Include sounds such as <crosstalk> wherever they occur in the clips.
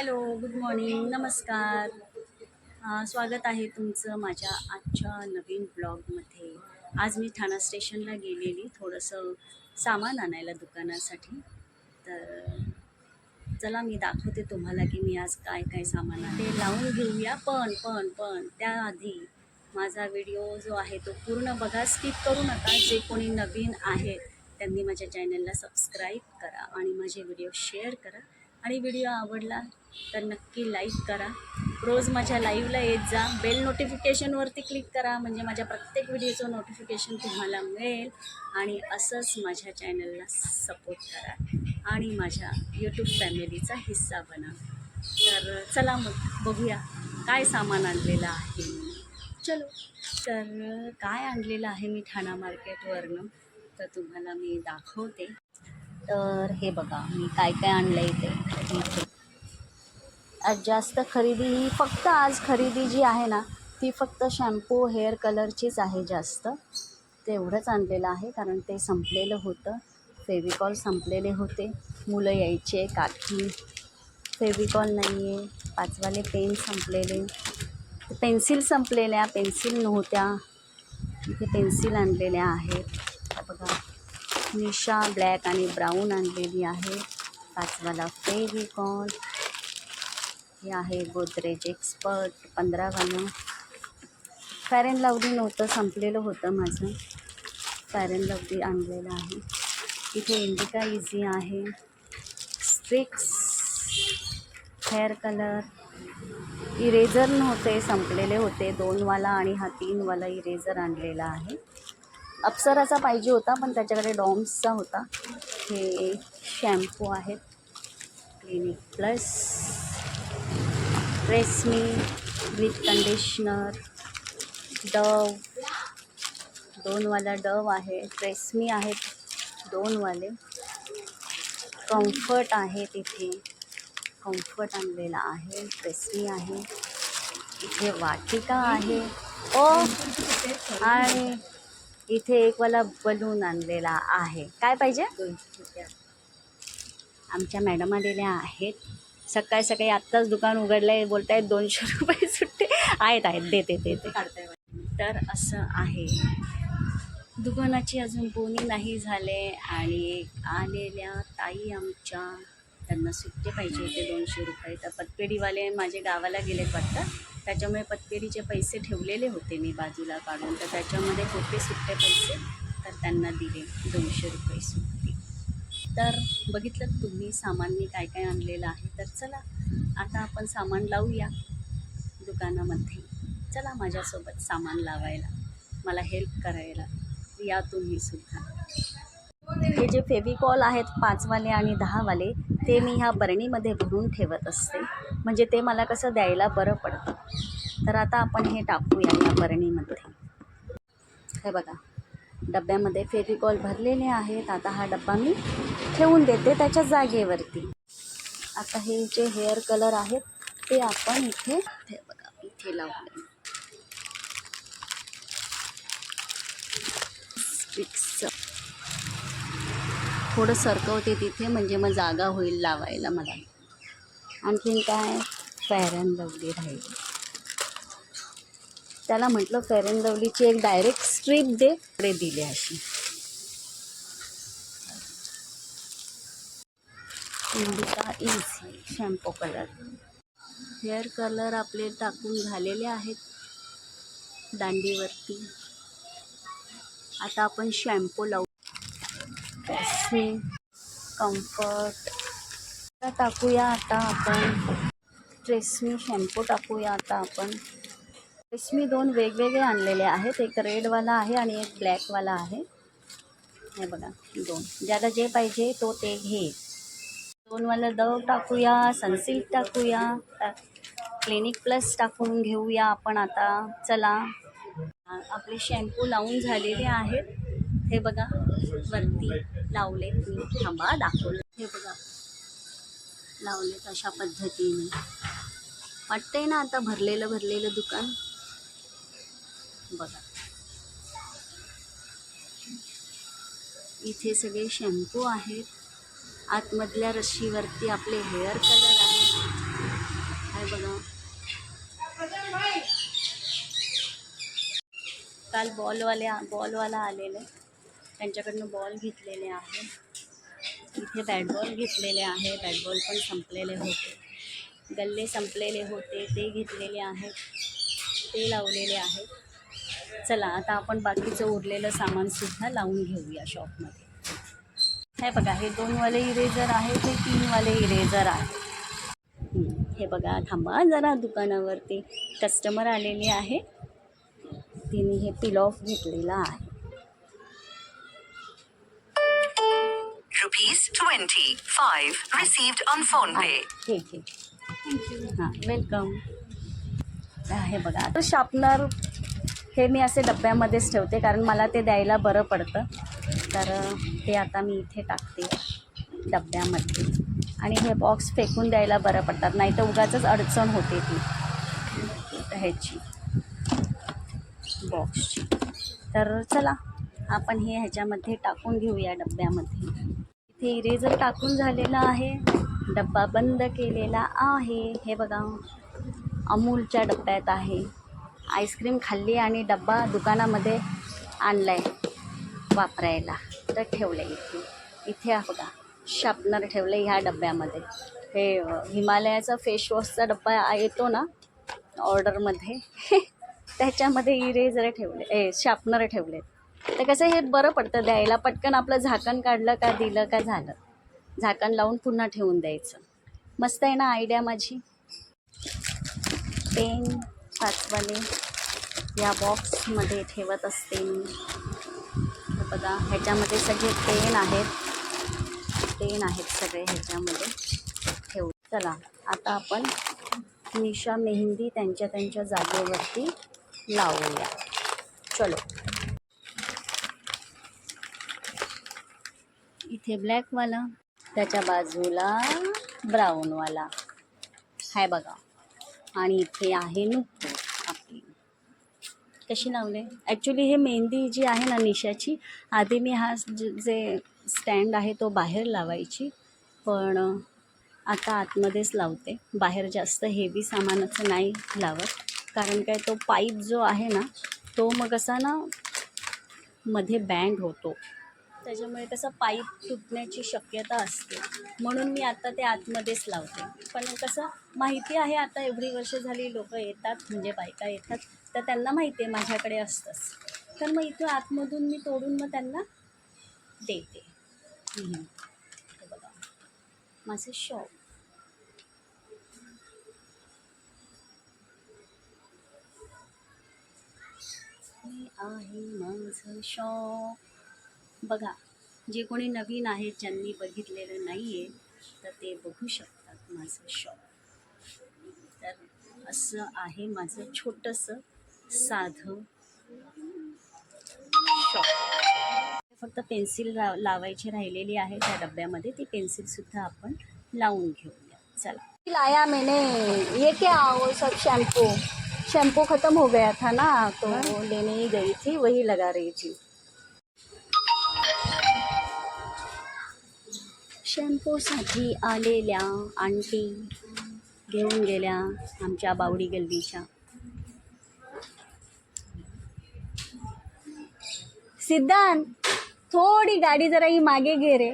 Hello good morning नमस्कार. स्वागत आहे तुमचं माझ्या आजच्या नवीन ब्लॉगमध्ये. आज मी ठाणा स्टेशनला गेलेली थोडंसं सामान आणायला दुकानासाठी. तर चला मी दाखवते तुम्हाला की मी आज काय काय सामान आहे ते लावून घेऊया पण पण पण. त्याआधी माझा व्हिडिओ जो आहे तो पूर्ण बघा स्किप करू नका. जे कोणी नवीन आहेत त्यांनी माझ्या चॅनलला सबस्क्राईब करा आणि माझे व्हिडिओ शेअर करा. आणि व्हिडिओ आवडला तर नक्की लाईक करा. रोज माझ्या लाईव्हला येत जा. बेल नोटिफिकेशनवरती क्लिक करा. म्हणजे माझ्या प्रत्येक व्हिडिओचं नोटिफिकेशन तुम्हाला मिळेल. आणि असंच माझ्या चॅनलला सपोर्ट करा. आणि माझ्या यूट्यूब फॅमिलीचा हिस्सा बना. तर चला मग बघूया काय सामान आणलेलं आहे. चलो. तर काय आणलेलं आहे मी ठाणा मार्केटवरनं तर तुम्हाला मी दाखवते. तर हे बघा मी काय काय आणलं इथे. इथे आज जास्त खरेदी ही फक्त आज खरेदी जी आहे ना ती फक्त शॅम्पू हेअर कलरचीच आहे जास्त. तेवढंच आणलेलं आहे कारण ते संपलेलं होतं. फेविकॉल संपलेले होते. मुलं यायचे काठी फेविकॉल नाही आहे पाचवाले पेन संपलेले. पेन्सिल संपलेल्या पेन्सिल नव्हत्या. इथे पेन्सिल आणलेल्या आहेत. निशा ब्लॅक आणि ब्राऊन आणलेली आहे. पाचवाला फेविकॉन हे आहे गोदरेज एक्सपर्ट पंधरावालं. फॅर अँड लवली नव्हतं संपलेलं होतं माझं. फॅर अँड लवली आणलेलं आहे. इथे इंडिका इझी आहे. स्ट्रिक्स हेअर कलर इरेझर नव्हते संपलेले होते. दोनवाला आणि हा तीनवाला इरेझर आणलेला आहे. अप्सराचा पाहिजे होता पण त्याच्याकडे डॉम्सचा होता. हे शॅम्पू आहेत. क्लिनिक प्लस रेस्मी विथ कंडिशनर डव. दोनवाला डव आहे. रेस्मी आहेत दोनवाले. कम्फर्ट आहे तिथे कम्फर्ट आणलेला आहे. ट्रेसमी आहे. इथे वाटिका आहे. ओ आणि इथे एकवाला बलून आणलेला आहे. काय पाहिजे? आमच्या मॅडम आलेल्या आहेत. सकाळी सकाळी आत्ताच दुकान उघडलं आहे बोलत आहेत दोनशे रुपये सुट्टे. आहेत आहेत. देते देते. तर असं आहे. दुकानाची अजून बोनी नाही झाले आणि आलेल्या ताई आमच्या त्यांना सुट्टे पाहिजे होते दोनशे रुपये. तर पतपेढीवाले माझे गावाला गेलेत वाटतं. त्याच्यामुळे पत्तेरीचे पैसे ठेवलेले होते मी बाजूला काढून. तर त्याच्यामध्ये होते सुट्टे पैसे तर त्यांना दिले दोनशे रुपये सुट्टी. तर बघितलं तुम्ही सामान मी काय काय आणलेलं आहे? तर चला आता आपण सामान लावूया दुकानामध्ये. चला माझ्यासोबत सामान लावायला मला हेल्प करायला. या तुम्ही सुद्धा. हे जे फेविकॉल आहेत पाचवाले आणि दहावाले ते मी ह्या बरणीमध्ये भरून ठेवत असते. म्हणजे ते मला कसं द्यायला बरं पडतं. तर आता आपण हे टाकूया या बरणीमध्ये. हे बघा डब्यामध्ये फेविकॉल भरलेले आहेत. आता हा डब्बा मी ठेवून देते त्याच्या जागेवरती. आता हे जे हेअर कलर आहेत ते आपण इथे बघा इथे लावले. स्टिक्सचं थोडं सरकवते तिथे म्हणजे मग जागा होईल लावायला मला. आणखीन काय? फेअर अँड लवली राहील. त्याला म्हटलं फेअर अँड लवलीची एक डायरेक्ट स्ट्रीप दे. पुढे दिली अशी. Indica easy shampoo colour hair colour आपले टाकून झालेले आहेत दांडीवरती. आता आपण शॅम्पू लावू. कम्फर्ट टाकूया आता आपण. ट्रेसमी शॅम्पू टाकूया आता आपण. ट्रेसमी दोन वेगवेगळे आणलेले आहेत. एक रेडवाला आहे आणि एक ब्लॅकवाला आहे. हे बघा दोन. ज्याला जे पाहिजे तो ते घे. दोनवाला दव टाकूया सनसिल्क टाकूया. क्लिनिक प्लस टाकून घेऊया आपण आता. चला. आपले शॅम्पू लावून झालेले आहेत. हे बघा वरती लावले मी थांबा दाखवलं हे बघा. लावले अशा पद्धतीने. वाटतंय ना आता भरलेलं भरलेलं दुकान? बघा. इथे सगळे शॅम्पू आहेत. आतमधल्या रशीवरती आपले हेअर कलर आहेत. बघा. काल बॉलवाले बॉलवाला आलेले. त्यांच्याकडनं बॉल घेतलेले आहेत इथे बॅटबॉल घेतलेले आहे बॅटबॉल पण संपलेले होते. गल्ले संपलेले होते ते घेतलेले आहेत ते लावलेले आहेत. चला आता आपण बाकीचं उरलेलं सामानसुद्धा लावून घेऊया शॉपमध्ये. हे बघा हे दोनवाले इरेजर आहे ते तीनवाले इरेजर आहे. हे बघा थांबा जरा दुकानावरती. कस्टमर आलेली आहे. तिने हे पिल ऑफ घेतलेलं आहे. Rupees 25 received on phone pay. ठीक आहे हां वेलकम हे बघा आता शार्पनर हे मी असे डब्यामध्येच ठेवते कारण मला ते द्यायला बरं पडतं. तर ते आता मी इथे टाकते डब्यामध्ये. आणि हे बॉक्स फेकून द्यायला बरं पडतात नाही तर उगाचच अडचण होते ती. ह्याची बॉक्सची तर चला आपण हे ह्याच्यामध्ये टाकून घेऊया डब्यामध्ये. इथे इरेजर टाकून झालेला आहे डब्बा बंद केलेला आहे. हे बघा अमूलच्या डब्यात आहे. आईस्क्रीम खाल्ली आणि डब्बा दुकानामध्ये आणला आहे वापरायला. तर ठेवलं आहे इथे इथे बघा शार्पनर ठेवलं आहे ह्या डब्यामध्ये. हे हिमालयाचा फेसवॉशचा डब्बा येतो ना ऑर्डरमध्ये <laughs> त्याच्यामध्ये इरेजर ठेवले ए शार्पनर ठेवले तर कसं हे बरं पडतं द्यायला. पटकन आपलं झाकण काढलं का दिलं का झालं. झाकण लावून पुन्हा ठेवून द्यायचं. मस्त आहे ना आयडिया माझी? पेन पाचवाले. या बॉक्समध्ये ठेवत असते मी. बघा ह्याच्यामध्ये सगळे पेन आहेत. पेन आहेत सगळे ह्याच्यामध्ये. ठेवू. चला आता आपण निशा मेहंदी त्यांच्या त्यांच्या जागेवरती लावूया. चलो. इथे ब्लॅकवाला त्याच्या बाजूला ब्राऊनवाला हाय बघा. आणि इथे आहे नुकतो आपली. कशी लावले ॲक्च्युली हे मेहंदी जी आहे ना निशाची आधी मी हा जे स्टँड आहे तो बाहेर लावायची. पण आता आतमध्येच लावते. बाहेर जास्त हेवी सामानाचं नाही लावत. कारण काय तो पाईप जो आहे ना तो मग असा ना मध्ये बँड होतो. त्याच्यामुळे कसं पाईप तुटण्याची शक्यता असते. म्हणून मी आता ते आतमध्येच लावते. पण कसं माहिती आहे आता एवढी वर्ष झाली लोक येतात म्हणजे बायका येतात तर त्यांना माहिती आहे माझ्याकडे असतंच. तर मग इथं आतमधून मी तोडून मग त्यांना देते. बघा. माझं शॉप आहे माझं शॉप बघा जे कोणी नवीन आहेत ज्यांनी बघितलेलं नाही आहे तर ते बघू शकतात माझं शॉप तर असं आहे माझं छोटंसं साधं शॉप फक्त पेन्सिल ला लावायची राहिलेली आहे त्या डब्यामध्ये. ती पेन्सिलसुद्धा आपण लावून घेऊया. चला. लाया मैंने ये क्या वो सब शैम्पू शैम्पू ख़त्म हो गया था ना तो लेने ही गई थी वही लगा रही थी। शॅम्पूसाठी आलेल्या आंटी घेऊन गेल्या आमच्या बावडी गल्लीच्या. सिद्धांत थोडी गाडी जरा ही मागे घे रे.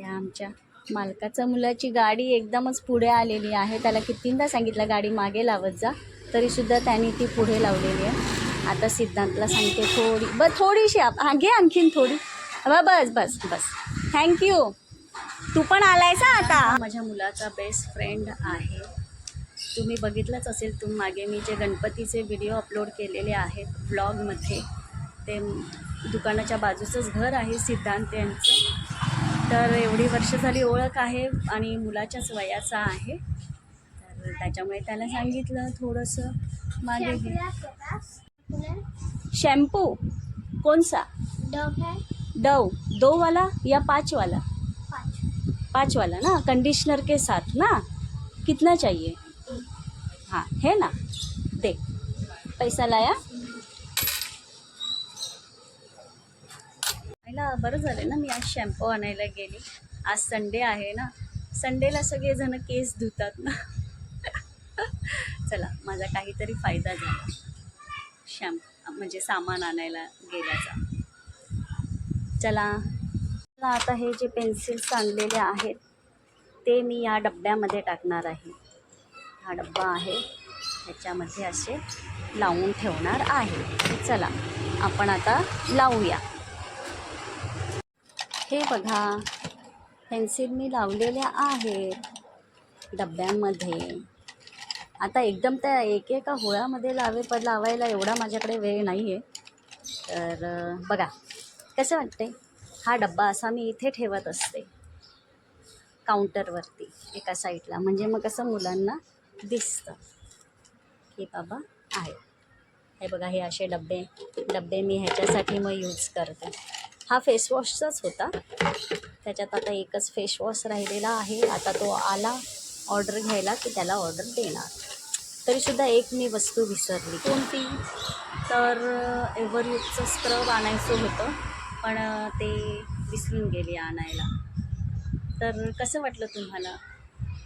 या आमच्या मालकाच्या मुलाची गाडी एकदमच पुढे आलेली आहे. त्याला कितींदा सांगितलं गाडी मागे लावत जा. तरीसुद्धा त्यांनी ती पुढे लावलेली आहे. आता सिद्धांतला सांगते थोडी ब थोडीशी आप हा घे आणखीन थोडी. बस बस बस. थँक्यू तू पण आलायस आता. माझ्या मुलाचा बेस्ट फ्रेंड आहे. तुम्ही बघितलंच असेल तुम मागे मी जे गणपतीचे व्हिडिओ अपलोड केलेले आहेत ब्लॉगमध्ये ते दुकानाच्या बाजूचंच घर आहे सिद्धांत यांचं. तर एवढी वर्ष झाली ओळख आहे आणि मुलाच्याच वयाचा आहे. तर त्याच्यामुळे त्याला सांगितलं थोडंसं मागे घे. शॅम्पू कोणसा? Dove Dove. दो वाला या पाँच वाला पाँच वाला ना कंडीशनर के साथ ना कितना चाहिए? हाँ है ना? दे। पैसा लाया? आईला बरं झालं ना मी आज शॅम्पू आणायला गेली. आज संडे आहे ना. संडेला सगळेजण केस धुतात ना. चला माझा काहीतरी फायदा झाला. शॅम्पू म्हणजे सामान आणायला गेल्याचा. चला. आता हे जे पेन्सिल्स आणलेले आहेत ते मी या डब्यामध्ये टाकणार आहे. हा डब्बा आहे ह्याच्यामध्ये असे लावून ठेवणार आहे. चला आपण आता लावूया. हे बघा पेन्सिल मी लावलेल्या आहेत डब्यांमध्ये. आता एकदम त्या एक एका होळामध्ये लावे पण लावायला एवढा माझ्याकडे वेळ नाही आहे तर बघा कसं वाटते हा डब्बा असा मी इथे ठेवत असते. काउंटरवरती एका साईडला. म्हणजे मग कसं मुलांना दिसतं की बाबा आहे. हे बघा हे असे डब्बे डब्बे मी ह्याच्यासाठी मग यूज करते. हा फेसवॉशचाच होता. त्याच्यात आता एकच फेसवॉश राहिलेला आहे. आता तो आला ऑर्डर घ्यायला की त्याला ऑर्डर देणार. तरीसुद्धा एक मी वस्तू विसरली. कोणती? तर एव्हरयूजचं स्क्रब आणायचं होतं. पण ते विसरून गेले आणायला. तर कसं वाटलं तुम्हाला?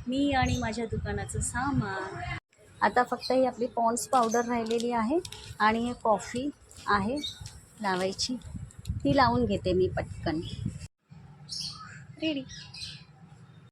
मी आणि माझ्या दुकानाचं सामान. आता फक्त ही आपली पॉन्स पावडर राहिलेली आहे आणि हे कॉफी आहे लावायची. ती लावून घेते मी पटकन. रेडी